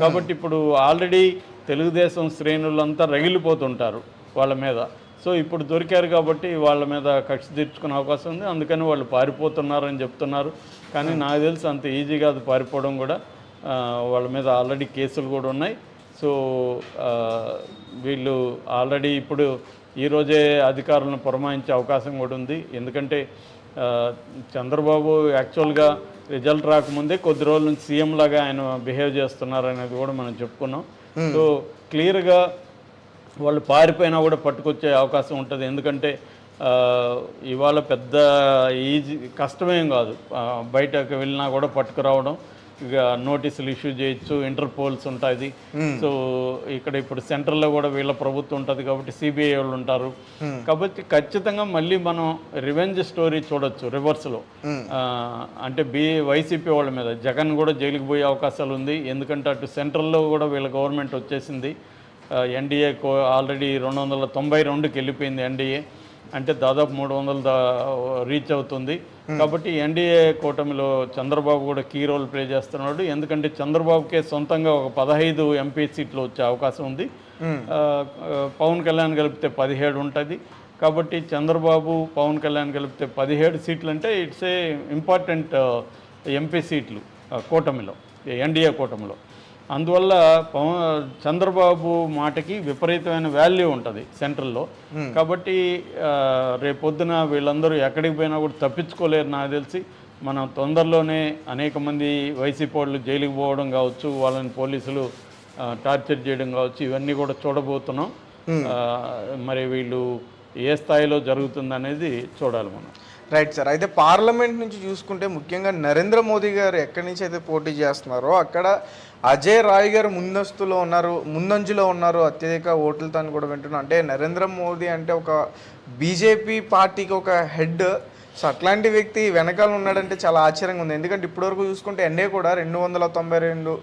కాబట్టి ఇప్పుడు ఆల్రెడీ తెలుగుదేశం శ్రేణులంతా రగిలిపోతుంటారు వాళ్ళ మీద. సో ఇప్పుడు దొరికారు కాబట్టి వాళ్ళ మీద కక్ష తీర్చుకునే అవకాశం ఉంది. అందుకని వాళ్ళు పారిపోతున్నారని చెప్తున్నారు. కానీ నాకు తెలిసి అంత ఈజీ కాదు పారిపోవడం కూడా. వాళ్ళ మీద ఆల్రెడీ కేసులు కూడా ఉన్నాయి. సో వీళ్ళు ఆల్రెడీ ఇప్పుడు ఈరోజే అధికారులను పురమాయించే అవకాశం కూడా ఉంది. ఎందుకంటే చంద్రబాబు యాక్చువల్గా రిజల్ట్ రాకముందే కొద్ది రోజుల నుంచి సీఎం లాగా ఆయన బిహేవ్ చేస్తున్నారు అనేది కూడా మనం చెప్పుకున్నాం. సో క్లియర్గా వాళ్ళు పారిపోయినా కూడా పట్టుకొచ్చే అవకాశం ఉంటుంది. ఎందుకంటే ఇవాళ పెద్ద ఈజీ కష్టమేం కాదు. బయటకు వెళ్ళినా కూడా పట్టుకురావడం నోటీసులు ఇష్యూ చేయొచ్చు ఇంటర్పోల్స్ ఉంటుంది సో ఇక్కడ ఇప్పుడు సెంట్రల్లో కూడా వీళ్ళ ప్రభుత్వం ఉంటుంది కాబట్టి సిబిఐ వాళ్ళు ఉంటారు. కాబట్టి ఖచ్చితంగా మళ్ళీ మనం రివెంజ్ స్టోరీ చూడొచ్చు రివర్స్లో అంటే బి వైసీపీ వాళ్ళ మీద. జగన్ కూడా జైలుకి పోయే అవకాశాలు ఉంది. ఎందుకంటే అటు సెంట్రల్లో కూడా వీళ్ళ గవర్నమెంట్ వచ్చేసింది. ఎన్డీఏ ఆల్రెడీ రెండు వందల తొంభై రెండుకి వెళ్ళిపోయింది ఎన్డీఏ. అంటే దాదాపు మూడు వందలు దా రీచ్ అవుతుంది. కాబట్టి ఎన్డీఏ కూటమిలో చంద్రబాబు కూడా కీ రోల్ ప్లే చేస్తున్నాడు. ఎందుకంటే చంద్రబాబుకే సొంతంగా ఒక పదహైదు ఎంపీ సీట్లు వచ్చే అవకాశం ఉంది. పవన్ కళ్యాణ్ కలిపితే పదిహేడు ఉంటుంది. కాబట్టి చంద్రబాబు పవన్ కళ్యాణ్ కలిపితే పదిహేడు సీట్లు అంటే ఇట్స్ ఏ ఇంపార్టెంట్ ఎంపీ సీట్లు కూటమిలో ఎన్డీఏ కూటమిలో. అందువల్ల పవన్ చంద్రబాబు మాటకి విపరీతమైన వాల్యూ ఉంటుంది సెంట్రల్లో కాబట్టి రేపొద్దున వీళ్ళందరూ ఎక్కడికి పోయినా కూడా తప్పించుకోలేరు నాకు తెలిసి. మనం తొందరలోనే అనేక మంది వైసీపీ వాళ్ళు జైలుకి పోవడం కావచ్చు వాళ్ళని పోలీసులు టార్చర్ చేయడం కావచ్చు ఇవన్నీ కూడా చూడబోతున్నాం. ఆ, మరి వీళ్ళు ఏ స్థాయిలో జరుగుతుంది అనేది చూడాలి మనం. రైట్ సార్ అయితే పార్లమెంట్ నుంచి చూసుకుంటే ముఖ్యంగా నరేంద్ర మోదీ గారు ఎక్కడి నుంచి అయితే పోటీ చేస్తున్నారో అక్కడ అజయ్ రాయ్ గారు ముందస్తులో ఉన్నారు ముందంజలో ఉన్నారు అత్యధిక ఓట్లతో అని కూడా వింటున్నాం. అంటే నరేంద్ర మోదీ అంటే ఒక బీజేపీ పార్టీకి ఒక హెడ్. సో అట్లాంటి వ్యక్తి వెనకాల ఉన్నాడంటే చాలా ఆశ్చర్యంగా ఉంది. ఎందుకంటే ఇప్పటివరకు చూసుకుంటే ఎన్ఏ కూడా రెండు వందల తొంభై రెండు